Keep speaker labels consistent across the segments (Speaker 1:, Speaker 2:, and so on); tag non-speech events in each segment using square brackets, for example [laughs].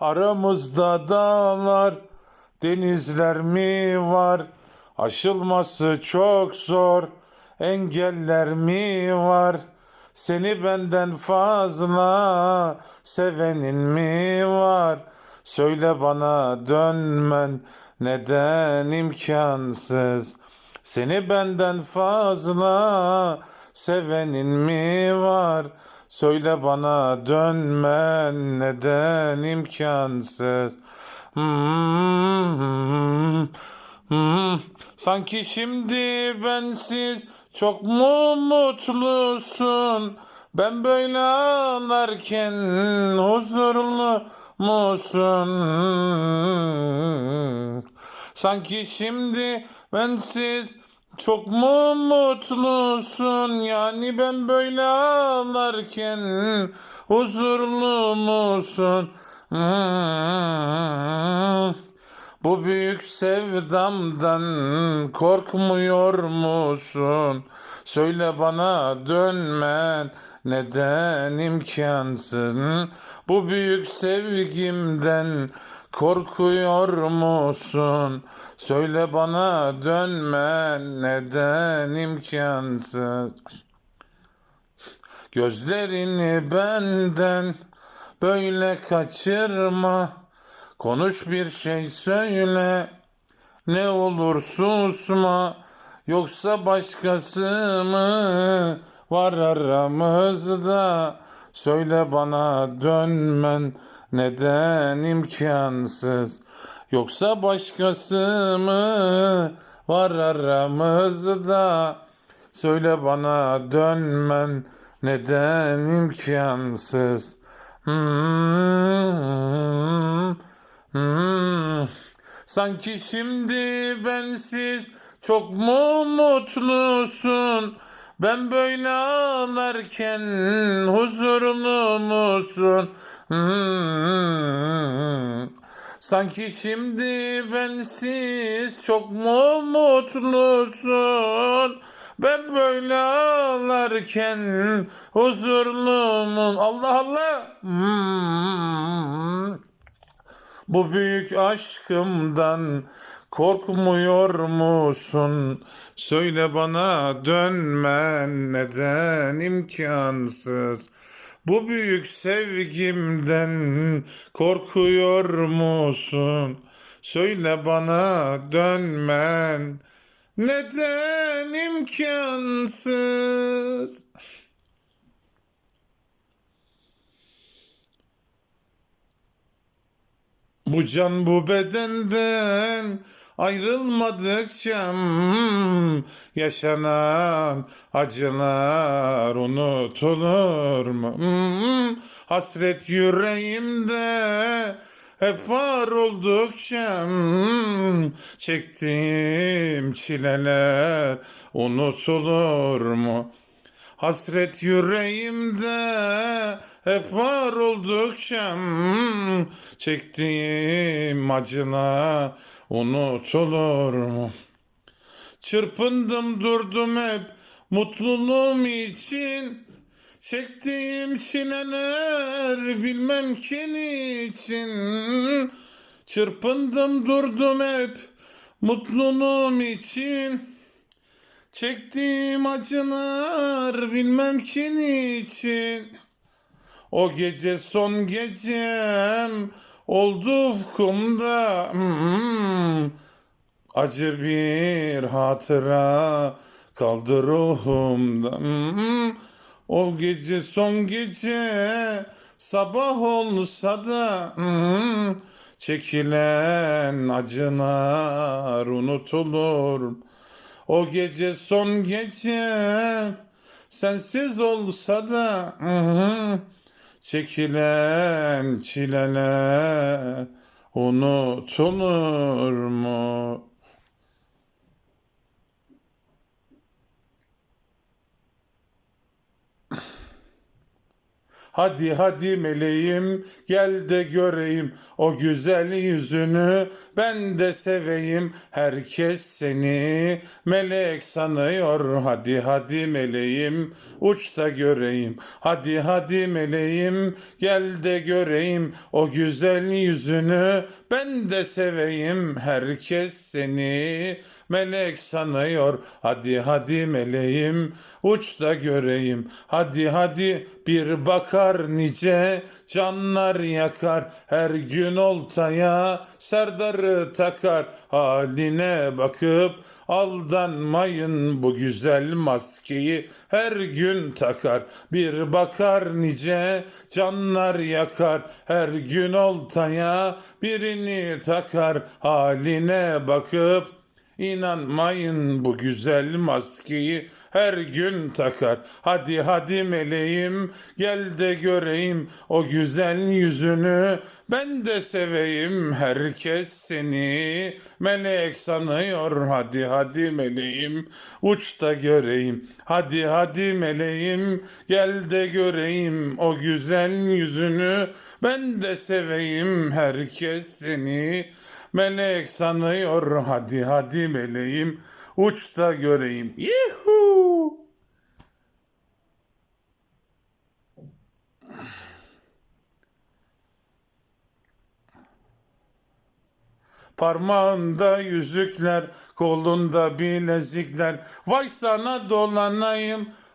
Speaker 1: Aramızda dağlar, denizler mi var? Aşılması çok zor, engeller mi var? Seni benden fazla sevenin mi var? Söyle bana dönmen neden imkansız? Seni benden fazla sevenin mi var? Söyle bana dönmen neden imkansız? Hmm, hmm. Sanki şimdi bensiz çok mu mutlusun? Ben böyle ağlarken huzurlu musun? Sanki şimdi bensiz çok mu mutlusun? Yani ben böyle ağlarken huzurlu musun? Hmm. Bu büyük sevdamdan korkmuyor musun? Söyle bana dönmen neden imkansız? Bu büyük sevgimden korkuyor musun? Söyle bana dönmen neden imkansız? Gözlerini benden böyle kaçırma. Konuş bir şey söyle. Ne olur susma. Yoksa başkası mı var aramızda? Söyle bana dönmen neden imkansız? Yoksa başkası mı var aramızda? Söyle bana dönmen neden imkansız? Hmm, hmm. Sanki şimdi bensiz çok mu mutlusun? Ben böyle ağlarken huzurlu musun? Hmm. Sanki şimdi bensiz çok mu mutlusun? Ben böyle ağlarken huzurlu mu? Allah Allah. Hmm. Bu büyük aşkımdan korkmuyor musun? Söyle bana dönmen neden imkansız? Bu büyük sevgimden korkuyor musun? Söyle bana dönmen neden imkansız? Bu can bu bedenden ayrılmadıkça hmm, yaşanan acılar unutulur mu? Hmm, hasret yüreğimde hep var oldukça hmm, çektiğim çileler unutulur mu? Hasret yüreğimde hep var oldukça hmm, çektiğim acılar unutulur mu? Çırpındım durdum hep mutluluğum için. Çektiğim çileler bilmem ki niçin. Çırpındım durdum hep mutluluğum için. Çektiğim acılar bilmem ki niçin O gece son gecem oldu ufkumda. Hmm, Acı bir hatıra kaldı ruhumda. Hmm, O gece son gece sabah olsa da hmm, Çekilen acılar unutulur. O gece son gece sensiz olsa da hı, çekilen çileler unutulur mu? Hadi hadi meleğim gel de göreyim o güzel yüzünü. Ben de seveyim herkes seni. Melek sanıyor hadi hadi meleğim uç da göreyim. Hadi hadi meleğim gel de göreyim o güzel yüzünü. Ben de seveyim herkes seni melek sanıyor hadi hadi meleğim uç da göreyim. Hadi hadi bir bakar nice canlar yakar. Her gün oltaya serdarı takar. Haline bakıp aldanmayın bu güzel maskeyi her gün takar. Bir bakar nice canlar yakar. Her gün oltaya birini takar. Haline bakıp İnanmayın bu güzel maskeyi her gün takar. Hadi hadi meleğim gel de göreyim o güzel yüzünü. Ben de seveyim herkes seni. Melek sanıyor hadi hadi meleğim uç da göreyim. Hadi hadi meleğim gel de göreyim o güzel yüzünü. Ben de seveyim herkes seni. Melek sanıyor hadi hadi meleğim uç da göreyim. Yuhu! Parmağında yüzükler, kolunda bilezikler. Vay sana dolanayım.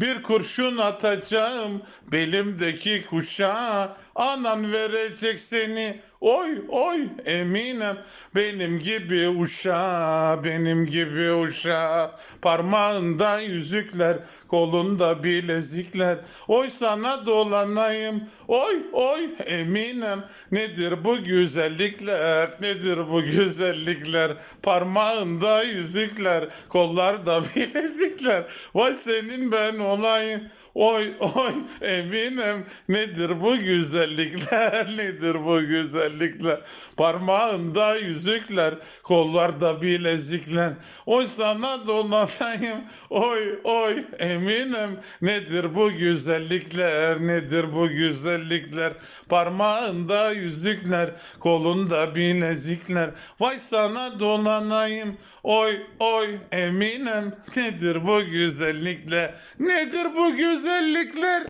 Speaker 1: bir kurşun atacağım belimdeki kuşağa anan verecek seni oy oy eminim. Benim gibi uşağa benim gibi uşağa parmağında yüzükler kolunda bilezikler. Oy sana dolanayım. Oy oy eminim. Nedir bu güzellikler nedir bu güzellikler? Parmağında yüzükler kollarda [laughs] bilezikler. Vay senin ben olayım Oy oy eminim nedir bu güzellikler [laughs] nedir bu güzellikler? Parmağında yüzükler kollarda bilezikler. Oy sana dolanayım. Oy oy eminim nedir bu güzellikler nedir bu güzellikler? Parmağında yüzükler kolunda bilezikler. Vay sana dolanayım. Oy oy eminim nedir bu güzellikler nedir bu güzellikler özellikler.